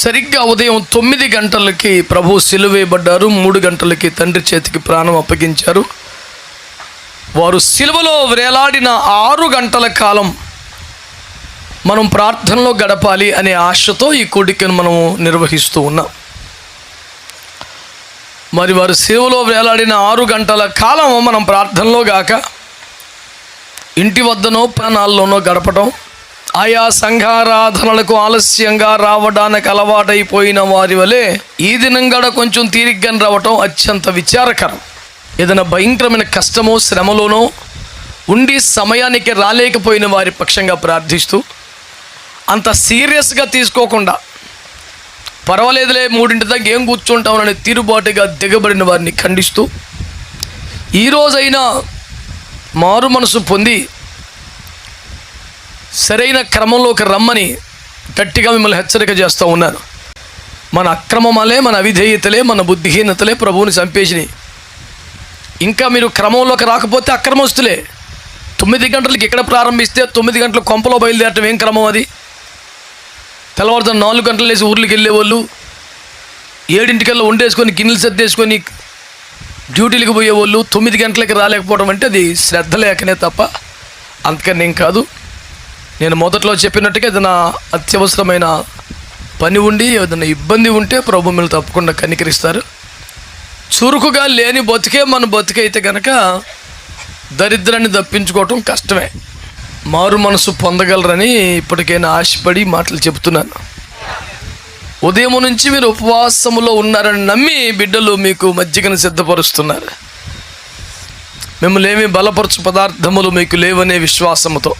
సరిగ్గా ఉదయం తొమ్మిది గంటలకి ప్రభు సిలువేయబడ్డారు మూడు గంటలకి తండ్రి చేతికి ప్రాణం అప్పగించారు. వారు సిలువలో వేలాడిన ఆరు గంటల కాలం మనం ప్రార్థనలో గడపాలి అనే ఆశతో ఈ కూడికను మనం నిర్వహిస్తూ ఉన్నాం. మరి వారు సేవలో వేలాడిన ఆరు గంటల కాలం మనం ప్రార్థనలో గాక ఇంటి వద్దనో ప్రాణాల్లోనో గడపడం ఆయా సంఘారాధనలకు ఆలస్యంగా రావడానికి అలవాటైపోయిన వారి వలె ఈ దినం గడ కొంచెం తీరిగ్గా రావటం అత్యంత విచారకరం. ఏదైనా భయంకరమైన కష్టమో శ్రమలోనో ఉండి సమయానికి రాలేకపోయిన వారి పక్షంగా ప్రార్థిస్తూ అంత సీరియస్గా తీసుకోకుండా పర్వాలేదులే మూడింటి దాకా ఏం కూర్చుంటామని తీరుబాటుగా దిగబడిన వారిని ఖండిస్తూ ఈరోజైనా మారు మనసు పొంది సరైన క్రమంలోకి రమ్మని గట్టిగా మిమ్మల్ని హెచ్చరిక చేస్తూ ఉన్నాను మన అక్రమమాలే మన అవిధేయతలే మన బుద్ధిహీనతలే ప్రభువుని చంపేసినాయి. ఇంకా మీరు క్రమంలోకి రాకపోతే అక్రమస్తులే. తొమ్మిది గంటలకి ఎక్కడ ప్రారంభిస్తే తొమ్మిది గంటల కొంపలో బయలుదేరటం ఏం క్రమం అది? తెల్లవారుతో నాలుగు గంటలు వేసి ఊర్లకు వెళ్ళేవాళ్ళు ఏడింటికల్లా వండేసుకొని గిన్నెలు సర్దేసుకొని డ్యూటీలకు పోయేవాళ్ళు తొమ్మిది గంటలకి రాలేకపోవడం అంటే అది శ్రద్ధ లేకనే తప్ప అంతకని ఏం కాదు. నేను మొదట్లో చెప్పినట్టుగా ఏదైనా అత్యవసరమైన పని ఉండి ఏదైనా ఇబ్బంది ఉంటే ప్రభు మిమ్మల్ని తప్పకుండా కనికరిస్తారు. చురుకుగా లేని బతికే మన బతికైతే కనుక దరిద్రాన్ని తప్పించుకోవటం కష్టమే. మారు మనసు పొందగలరని ఇప్పటికైనా ఆశపడి మాటలు చెబుతున్నాను. ఉదయం నుంచి మీరు ఉపవాసములో ఉన్నారని నమ్మి బిడ్డలు మీకు మజ్జిగను సిద్ధపరుస్తున్నారు. మిమ్మల్ని ఏమి బలపరచు పదార్థములు మీకు లేవనే విశ్వాసముతో.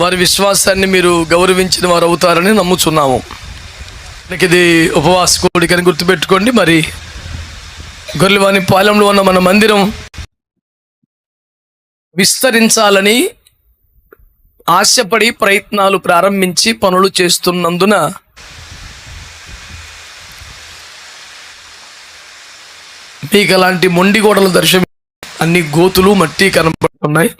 వారి విశ్వాసాన్ని మీరు గౌరవించిన వారు అవుతారని నమ్ముచున్నాము. మనకి ఇది ఉపవాస కోడికని గుర్తుపెట్టుకోండి. మరి గొర్రెవాణి పాలెంలో ఉన్న మన మందిరం విస్తరించాలని ఆశపడి ప్రయత్నాలు ప్రారంభించి పనులు చేస్తున్నందున మీకు అలాంటి మొండి గోడలు దర్శనం అన్ని గోతులు మట్టి కనపడుతున్నాయి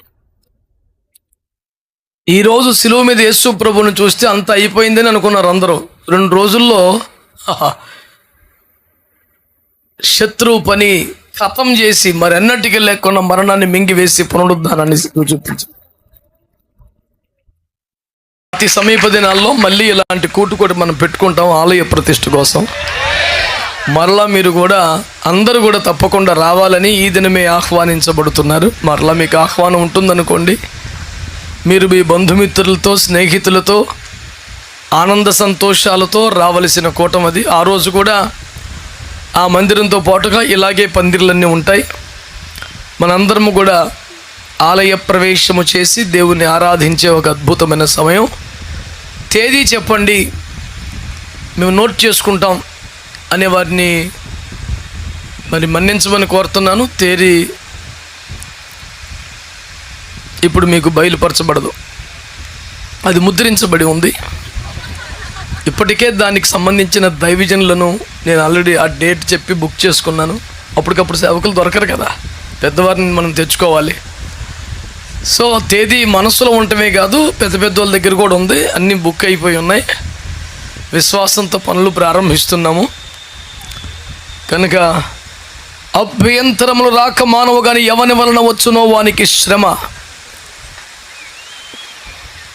ఈ రోజు శిలువ మీద యేసు ప్రభుని చూస్తే అంత అయిపోయిందని అనుకున్నారు అందరూ. రెండు రోజుల్లో శత్రువు పని ఖతం చేసి మరి మరెన్నటికి లేకుండా మరణాన్ని మింగివేసి పునరుద్ధానాన్ని చూపించు అతి సమీప దినాల్లో మళ్ళీ ఇలాంటి కూటుకోటి మనం పెట్టుకుంటాం ఆలయ ప్రతిష్ఠ కోసం. మరలా మీరు కూడా అందరూ కూడా తప్పకుండా రావాలని ఈ దినమే ఆహ్వానించబడుతున్నారు. మరలా మీకు ఆహ్వానం ఉంటుందనుకోండి. మీరు మీ బంధుమిత్రులతో స్నేహితులతో ఆనంద సంతోషాలతో రావలసిన కూటం అది. ఆ రోజు కూడా ఆ మందిరంతో పాటుగా ఇలాగే పందిర్లన్నీ ఉంటాయి. మనందరము కూడా ఆలయ ప్రవేశము చేసి దేవుని ఆరాధించే ఒక అద్భుతమైన సమయం. తేదీ చెప్పండి. మేము నోట్ చేసుకుంటాం అనే వారిని మరి మన్నించమని కోరుతున్నాను. తేదీ ఇప్పుడు మీకు బయలుపరచబడదు. అది ముద్రించబడి ఉంది. ఇప్పటికే దానికి సంబంధించిన దైవజనులను నేను ఆల్రెడీ ఆ డేట్ చెప్పి బుక్ చేసుకున్నాను. అప్పటికప్పుడు సేవకులు దొరకరు కదా. పెద్దవారిని మనం తెచ్చుకోవాలి. సో తేదీ మనసులో ఉండటమే కాదు పెద్ద పెద్ద వాళ్ళ దగ్గర కూడా ఉంది. అన్నీ బుక్ అయిపోయి ఉన్నాయి. విశ్వాసంతో పనులు ప్రారంభిస్తున్నాము. కనుక అభ్యంతరములు రాక మానవు కానీ ఎవని వలన వచ్చునో వానికి శ్రమ.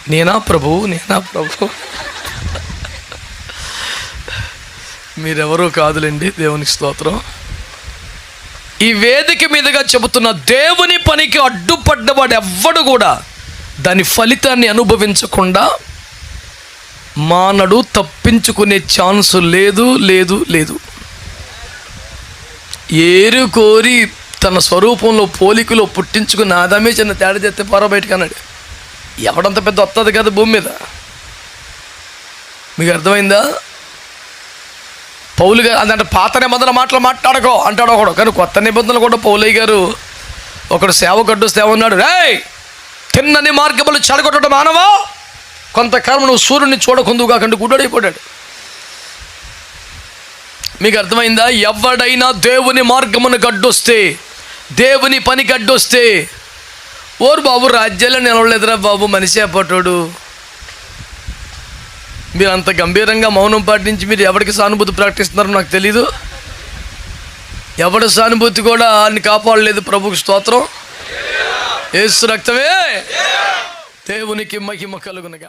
నేనా ప్రభు నేనా ప్రభు? మీరెవరూ కాదులేండి దేవునికి స్తోత్రం. ఈ వేదిక మీదుగా చెబుతున్న దేవుని పనికి అడ్డుపడ్డవాడు ఎవ్వడు కూడా దాని ఫలితాన్ని అనుభవించకుండా మానడు తప్పించుకునే ఛాన్స్ లేదు లేదు లేదు. ఏరు కోరి తన స్వరూపంలో పోలికలో పుట్టించుకుని ఆదామే చిన్న తేడా చేస్తే పొర బయటకు అన్నాడు. ఎవడంత పెద్ద వస్తుంది కదా భూమి మీద? మీకు అర్థమైందా? పౌలు గారు అదంటే పాత నిబంధన మాటలు మాట్లాడకో అంటాడు ఒకడు. కానీ కొత్త నిబంధనలు కూడా పౌలయ్య గారు ఒకడు సేవ గడ్డుస్తే ఉన్నాడు రేయ్ తిన్నని మార్గములు చెడగొట్టడం మానవా? కొంతకాలం నువ్వు సూర్యుని చూడకుందుగా కంటే గుడ్డడైపోయాడు మీకు అర్థమైందా? ఎవడైనా దేవుని మార్గమును గడ్డొస్తే దేవుని పని గడ్డొస్తే ఓరు బాబు రాజ్యాల్లో నిలవలేదురా బాబు మనిషి పట్టోడు మీరు అంత గంభీరంగా మౌనం పాటించి మీరు ఎవరికి సానుభూతి ప్రకటిస్తున్నారో నాకు తెలీదు. ఎవడి సానుభూతి కూడా ఆయన్ని కాపాడలేదు ప్రభుకి స్తోత్రం. ఏసు రక్తమే. దేవునికి మహిమ కలుగునగా